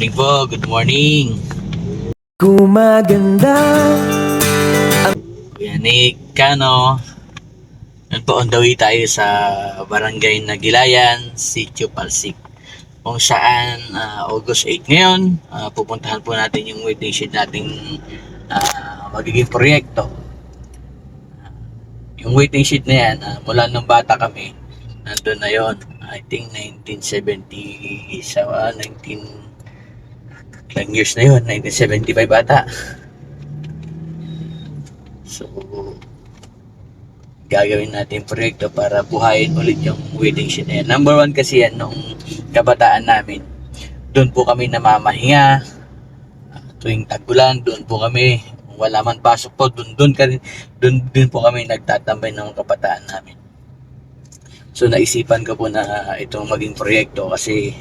Morning po, good morning. Gumaganda Kuya Nick, Kano. Yan po, on the way tayo sa barangay Nagilayan, Sitio Palsik. Kung saan ah, August 8 ngayon, ah, pupuntahan po natin yung waiting shed nating ah, magiging proyekto. Yung waiting shed na yan, ah, mula nung bata kami, nandun na yon I think 1970 sa ah, 19 ilang years na yun, 1975 ata. So, gagawin natin proyekto para buhayin ulit yung wedding shed na yan. Number one kasi yan nung kabataan namin. Doon po kami namamahinga. Ah, Tuwing tagulan, doon po kami. Wala man pasok po, doon, doon, ka rin, doon din po kami nagtatambay ng kabataan namin. So naisipan ko po na itong maging proyekto kasi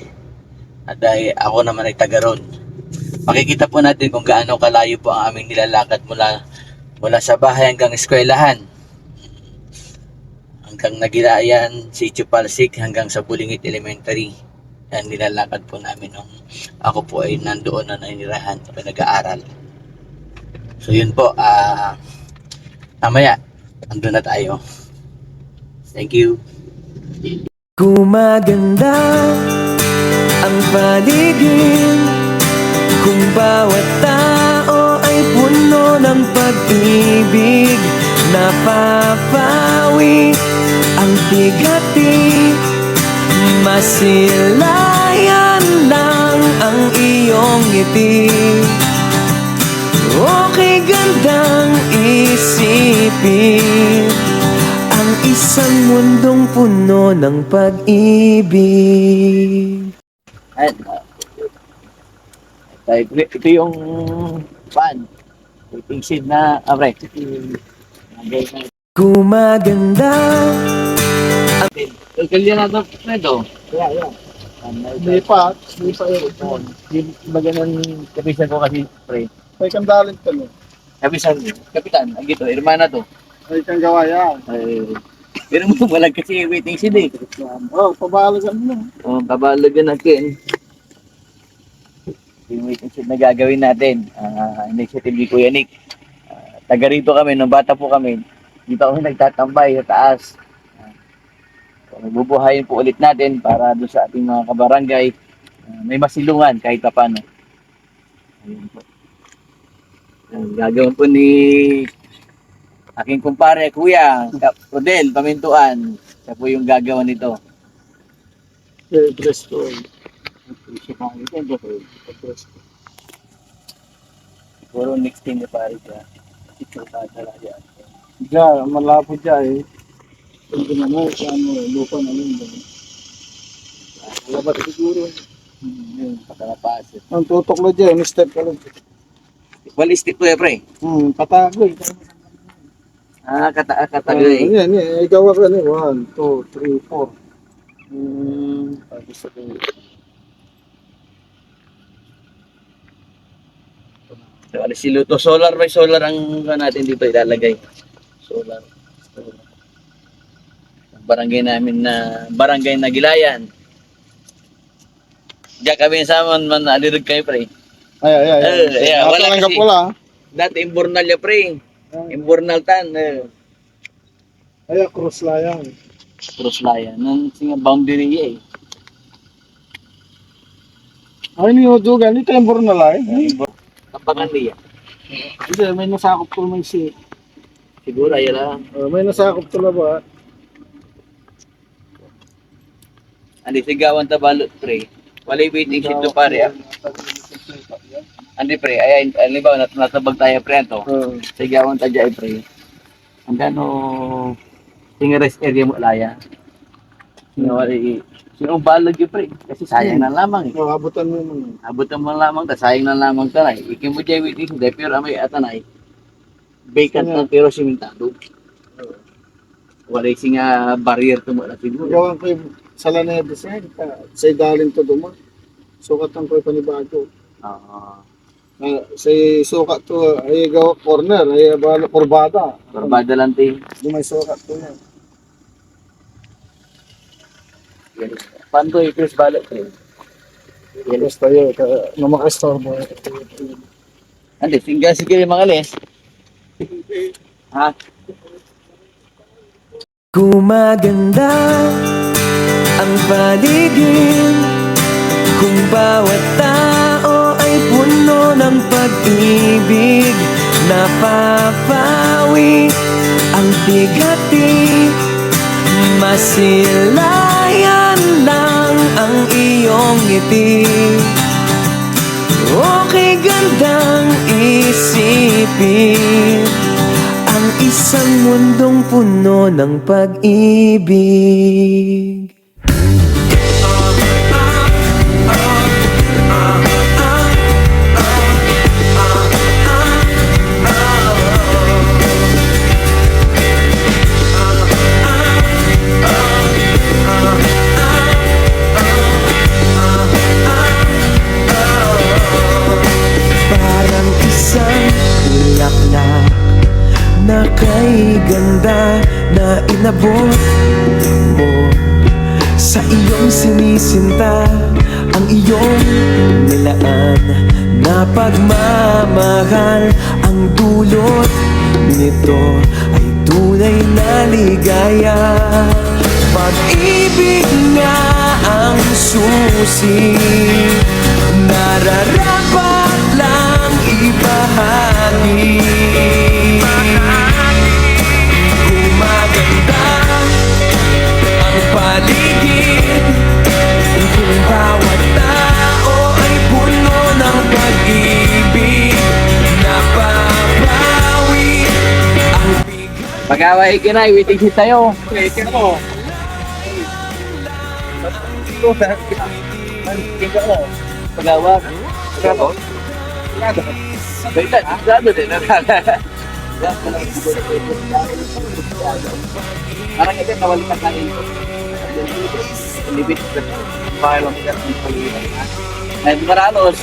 ah, dahil ako naman ay taga ron. Makikita po natin kung gaano kalayo po ang aming nilalakad mula mula sa bahay hanggang eskwelahan hanggang Nagilayan, Sitio Palsik, hanggang sa Bulingit Elementary. Yan, nilalakad po namin nung ako po ay nandoon na nanirahan o nag-aaral. So yun po, ah mamaya, andun na tayo. Thank you. Gumaganda ang paligid Kung bawat tao ay puno ng pag-ibig Napapawi ang bigati. Masilayan lang ang iyong ngiti. Okay gandang isipin Ang isang mundong puno ng pag-ibig. Ayan. Tayo, ito yung pan. Waiting shed na, ah, pre. Gumaganda Kalkalya na ito, ito. Yeah, yeah. Hindi Hindi pa, hindi pa yun. ba ganun kapisan ko kasi, pre. May kang dalin to, no? Kapisan, kapitan, ang gito, irmana to. May kang gawa yan. Ay, pero mo walang kasi waiting shed eh. Oh, pabalagan mo. Oh, babalagan natin. Yung shed na gagawin natin. ah initiative ni Kuya Nick. Ah, taga rito kami, nung bata po kami. Dito kami nagtatambay sa taas. Uh, so, bubuhayin po ulit natin para doon sa ating mga kabarangay. ah, may masilungan kahit pa paano. Ayun po. Ang gagawin po ni aking kumpare, Kuya, Rodel, Pamintuan. Siya po yung gagawa nito. Dress ko. Siguro next thing na pare ka. Ito ka talaga. Diyan, malabo dyan eh. Na mo, sa ano, lupa na yun. Wala ba siguro? Hmm, yun, patalapas. Ang tutok na dyan, step ka lang. Well, stick to eh, pre. Hmm, patagoy. Ah, kata Ah, katagay. yan, yan. Igawa ka na. One, two, three, four. Hmm. Tapos sabi, So, ano, si Luto. Solar by solar ang ano natin dito ilalagay. Solar. solar. Ang Barangay namin na barangay na Gilayan. Diyan kami sa man man alirog kayo pre. Ay, ay, ay. Eh, yeah, wala kasi. pula. ah. Dati imburnal ya pre. Imburnal tan. Eh. Ay, cross layang. Cross layan. Nang singa boundary eh. Ay, ni Odugan. Ito yung bornalay. Kapakan niya. Hindi, may nasakop ko naman si... Siguro ayun lang. Uh, may nasakop to na ba? Andi sigawan ta balot pre. Walay waiting sheet to pare ah. Andi pre, ay ay libaw nat natabag tayo pre to. Uh, Sigawan ta jay pre. Ang ano tingeres area mo laya. Sino wali sino balog yun pre kasi sayang na lamang eh. oh, abutan mo mo. Abutan mo lamang ta sayang na lamang ta nay. Ikin mo jay waiting sheet pero amay atanay. Vacant na pero simentado. Walay singa barrier to mo na siguro. Gawan ko yung Salanedes eh. Sa idalin to duma. Sukat ang ko panibago. Ah, Uh, sa sukat to ay gawa corner ay bala kurbada. Barbada lang ti. Dumay sukat to yan. Paano to i-Chris Balot? Basta yun, kaya na makastorbo. Andi, tinggal sige mga les. Ha? Gumaganda ang paligid Kung bawat tao ay puno ng pag-ibig Napapawi ang bigati Masilayan lang ang iyong ngiti. Okay gandang isipin Ang isang mundong puno ng pag-ibig bulaklak na kay ganda na inabot mo. Sa iyong sinisinta ang iyong nilaan Na pagmamahal ang dulot nito ay tunay na ligaya. Pag-ibig nga ang susi Nararapat lang ibahagi Gumaganda ang paligid Kung bawat tao ay puno ng pag-ibig. Napapawi ang bigat Pag-away ka na, waiting hit tayo. Baitan, sigurado din. Parang ito nawali ka kanin ko. Libit ka. Bakit lang ka ng pag-iwan. Ay, maranos.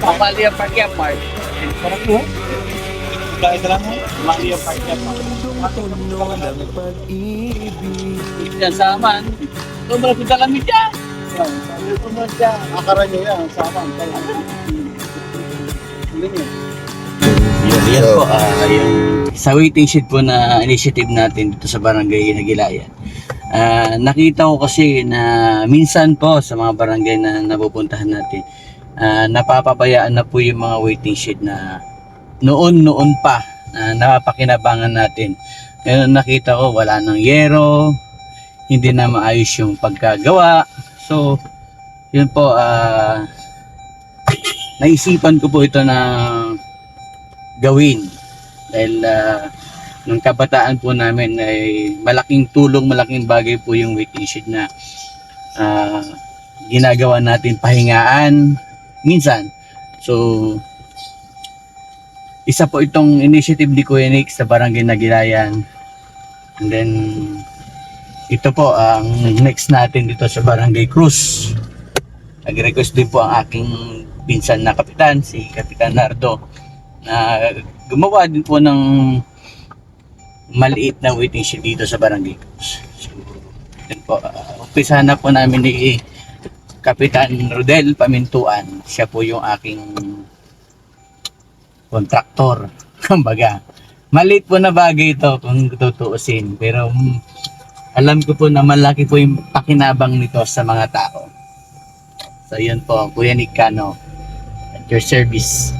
Pamali ang parkya, Mark. Parang mo? Kahit lang mo, mali ang parkya pa. puno ng pag-ibig Yan sa aman. Tumara sa dalamit yan. Akara nyo yan, sama. Hindi nyo. Yun, yan po. ah, yung sa waiting shed po na initiative natin dito sa barangay Nagilayan. Ah, nakita ko kasi na minsan po sa mga barangay na napupuntahan natin, ah, napapabayaan na po yung mga waiting shed na noon-noon pa na napapakinabangan natin. Ngayon nakita ko wala nang yero, hindi na maayos yung pagkagawa. So, yun po, ah, naisipan ko po ito na gawin dahil ah, nung kabataan po namin ay malaking tulong, malaking bagay po yung waiting shed na ah, ginagawa natin pahingaan minsan. So, isa po itong initiative ni Kuya Nick sa Barangay Nagilayan. And then, ito po ang next natin dito sa Barangay Cruz. Nag-request din po ang aking pinsan na kapitan, si Kapitan Nardo, na gumawa din po ng maliit na waiting shed dito sa Barangay Cruz. So, po, uh, umpisa na po namin ni Kapitan Rodel Pamintuan. Siya po yung aking kontraktor. Kumbaga, maliit po na bagay ito kung tutuusin. Pero mm, alam ko po na malaki po yung pakinabang nito sa mga tao. So yun po, Kuya Nick Cano, at your service.